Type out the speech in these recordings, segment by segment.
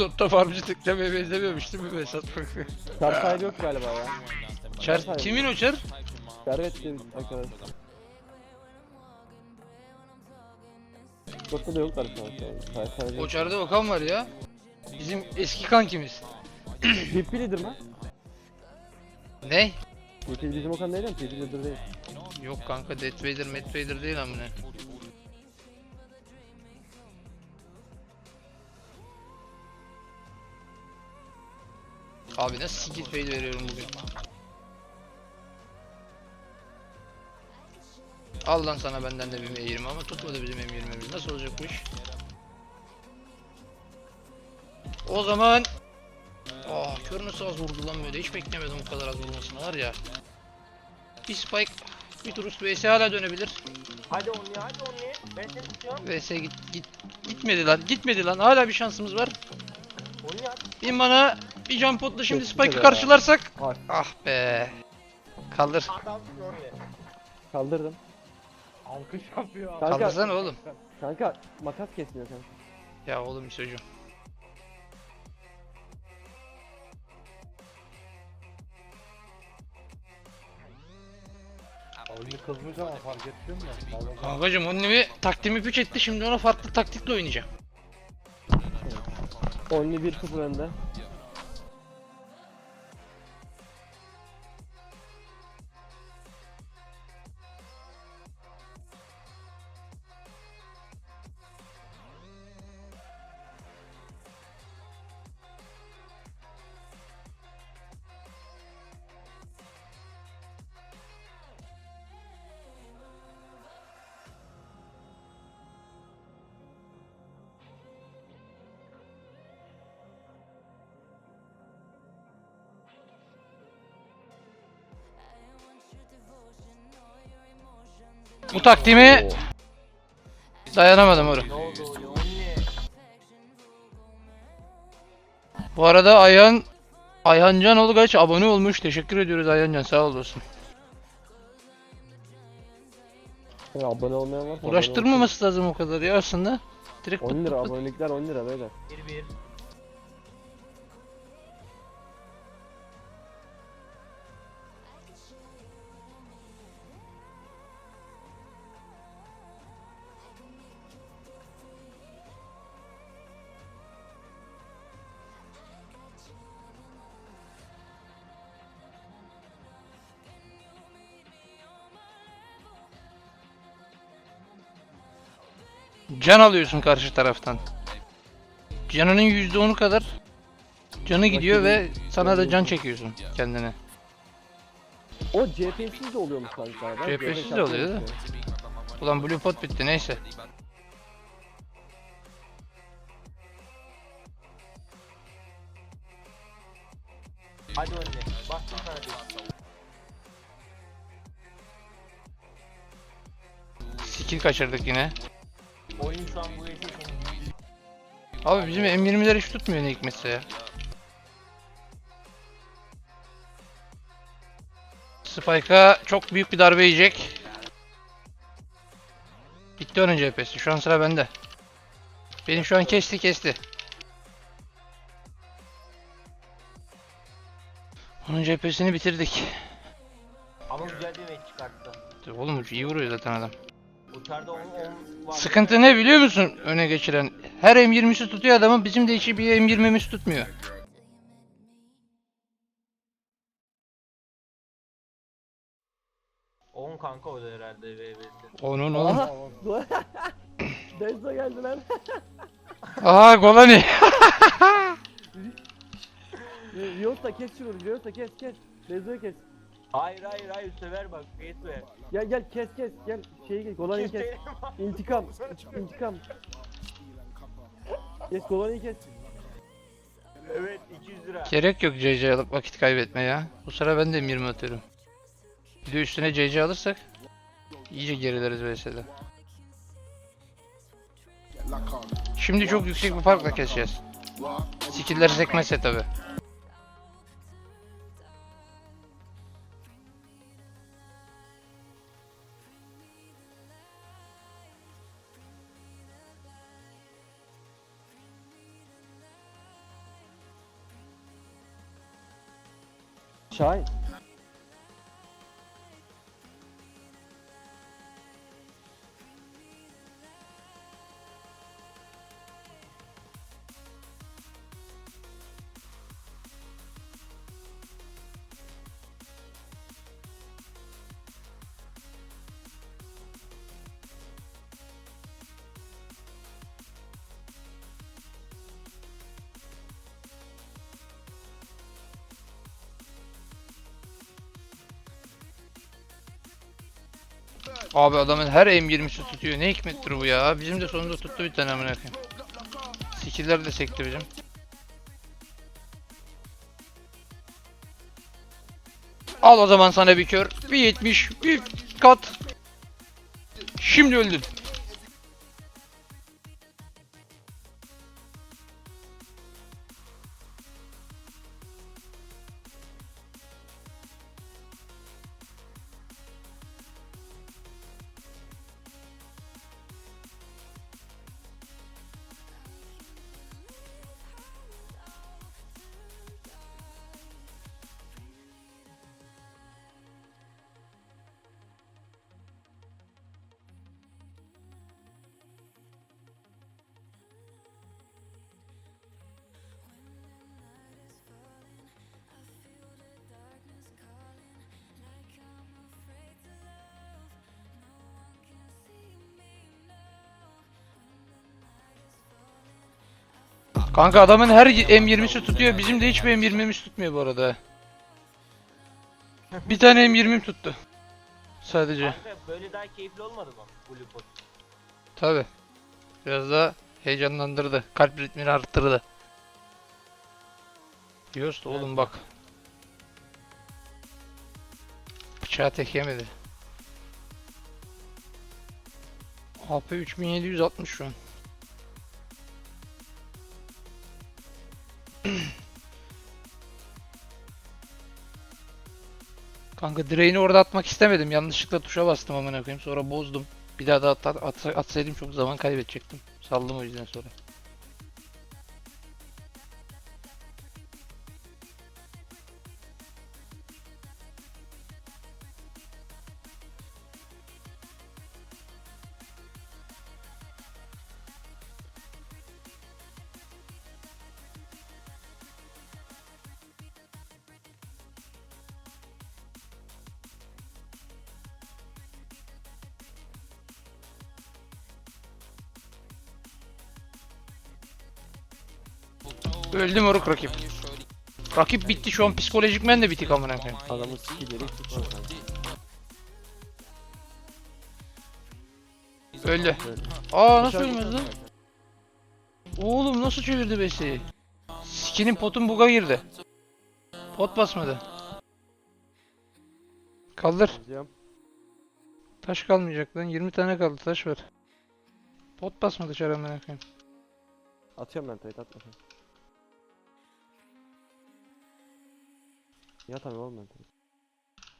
Slotta farmcı tıklamaya benzemiyormuş değil mi Mesut? Çar sahibi yok galiba ya. Çar, kimin o çar? Servet diye bir arkadaş. Discord'da da yoklar şu an. Çar sahibi. O çarda Okan var ya. Bizim eski kankimiz. PP lider mi? Ne? PP bizim Okan değil mi? PP lider değil. Yok kanka Death Vader, Matt Vader değil amına. Abi nasıl skit fade veriyorum bugün? Al lan sana benden de bir M20 ama tutmadı bizim M20'miz. Nasıl olacak bu iş? O zaman... Ah kör nasıl az vurdu lan böyle. Hiç beklemedim bu kadar az vurmasını var ya. Bir spike, bir turist vs hala dönebilir. Hadi Only hadi Only. Ben seni tutuyorum. vs git, git, gitmedi lan, gitmedi lan. Hala bir şansımız var. Only hadi. Bir jump potla şimdi spike'ı karşılarsak. Var. Ah be. Kaldır. Kaldırdım. Alkış yapıyor. Kanka, Kaldırsana oğlum. kanka makas kesmiyor kanka. Ya oğlum bir çocuğum. Oyunu kızmış ama fark ettin mi? Kankacım onun taktiğimi piç etti şimdi ona farklı taktikle oynayacağım. Only 1-0 önde. Bu taktiğimi dayanamadım? Only. Bu arada Ayhan Ayhan Canoğlu kaç abone olmuş. Teşekkür ediyoruz Ayhan Can sağ olasın. Ya, abone olmayan var. Uğraştırmaması lazım o kadar ya aslında. Direkt 10 lira pıt pıt. abonelikler 10 lira beyler. 1-1. Can alıyorsun karşı taraftan. Canının %10'u kadar canı gidiyor ve sana da can çekiyorsun kendine. O CP'siz de oluyormuş kanka. Ben CHP'siz CHP de oluyor da. Ulan blue pot bitti neyse. Hadi Only. Bastım sana bir. Skill kaçırdık yine. Oyun şu an bu senin. Abi bizim M20'ler hiç tutmuyor ne hikmetse ya. Spike'a çok büyük bir darbe yiyecek. Bitti onun cephesi. Şu an sıra bende. Benim şu an kesti kesti. Onun cephesini bitirdik. Ama güzel bir match çıkarttı. Oğlum iyi vuruyor zaten adam. Uçarda 10 10 var. Sıkıntı ne biliyor musun öne geçiren? Her M20'si tutuyor adamın bizim de içi bir M20'miz tutmuyor. On kanka o da herhalde VV'si. Onun oğlum. Aha. Benzo geldi lan. Aha Golani. Rios'ta kes şunu. Rios'ta kes kes. Benzo'yu kes. Hayır hayır hayır sever bak geçme. Gel gel kes kes. Gel şeyi kes. Golani'yi kes. İntikam. İntikam. Kes Golani'yi kes. evet 200 lira. Gerek yok CC alıp vakit kaybetmeye ya. Bu sıra ben de M20 atıyorum. Bir de üstüne CC alırsak iyice gerileriz VS'de. Şimdi çok yüksek bir farkla keseceğiz. Skill'ler sekmezse tabi. Shine. Abi adamın her M20'si tutuyor. Ne hikmettir bu ya? Bizim de sonunda tuttu bir tane amına koyayım. Skiller de sekti bizim. Al o zaman sana bir kör. Bir 70, bir kat. Şimdi öldün. Kanka adamın her M20'si tutuyor. Bizim de hiçbir M20'miz tutmuyor bu arada. Bir tane M20'm tuttu. Sadece. Kanka böyle daha keyifli olmadı mı? Blue Pot. Tabi. Biraz daha heyecanlandırdı. Kalp ritmini arttırdı. Diyoruz da oğlum bak. Bıçağı tek yemedi. AP 3760 şu an. Kanka direğini orada atmak istemedim. Yanlışlıkla tuşa bastım amına koyayım. Sonra bozdum. Bir daha da at, at- at- atsaydım çok zaman kaybedecektim. Saldım o yüzden sonra. Öldü moruk rakip. Rakip bitti şu an psikolojikmen de bitik amına koyayım. Adamın tutmaz. Öldü. Aa nasıl çıkar lan? Oğlum nasıl çevirdi besi? Skinin potun buga girdi. Pot basmadı. Kaldır. Taş kalmayacak lan. 20 tane kaldı taş var. Pot basmadı çare amına koyayım. Atıyorum ben trade atma sen. Ya tabii oğlum ben.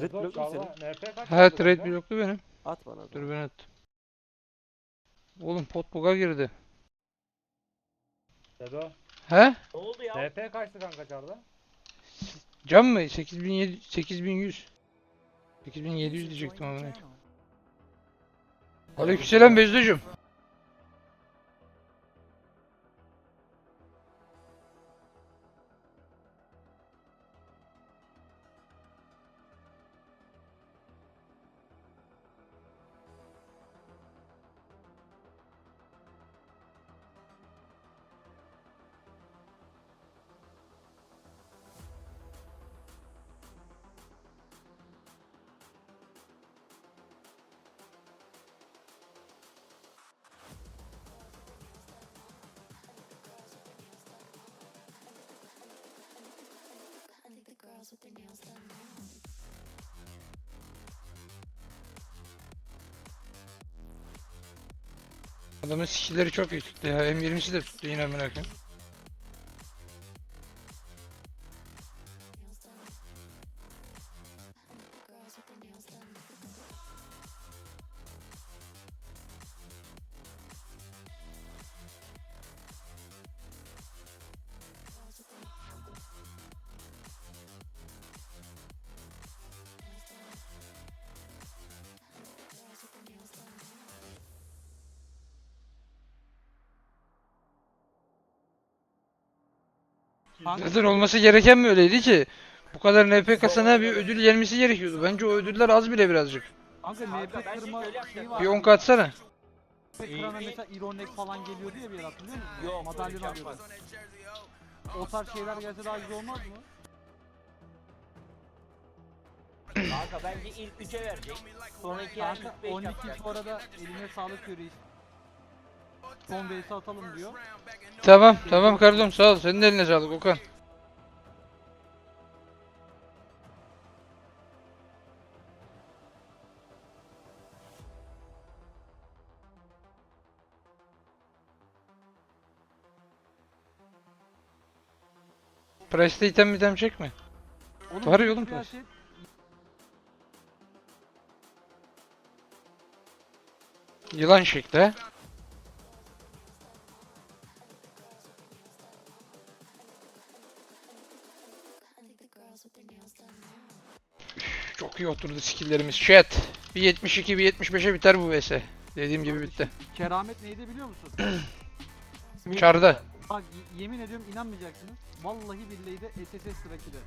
Red bloklu mu senin? Kaç trade kanka? bloklu benim. At bana. da. Dur ben attım. Oğlum pot buga girdi. Dedo. He? Ne oldu ya? NP kaçtı kanka Çağla? Cam mı? 8700 8100. 8700 diyecektim amına. Aleykümselam Bezdocuğum. Girls with their nails done. Adamın skill'leri çok iyi tuttu ya. M20'si de tuttu yine amına koyayım. Zaten olması gereken mi öyleydi ki? Bu kadar NP kasana bir ödül gelmesi gerekiyordu. Bence o ödüller az bile birazcık. kanka NP kırma şey şeyi var. Bir 10 katsana. NP kırana mesela ironek falan geliyordu ya bir yer hatırlıyor musun? Yok, Madalyon alıyordu. O tarz şeyler gelse daha güzel olmaz mı? Kanka bence ilk 3'e verecek. Sonraki yer Kanka ilk 5 12 yapacak. bu arada eline sağlık diyor base'i atalım diyor. Tamam tamam kardeşim sağ ol. Senin de eline sağlık Okan. Price'te item item çekme. Oğlum, Var ya oğlum kıyafet- Yılan şekli Çok iyi oturdu skill'lerimiz. Chat. Bir 72 bir 75'e biter bu vs. Dediğim gibi bitti. Keramet neydi biliyor musun? Çarda. Bak yemin ediyorum inanmayacaksınız. Vallahi billahi de SSS Straki'de.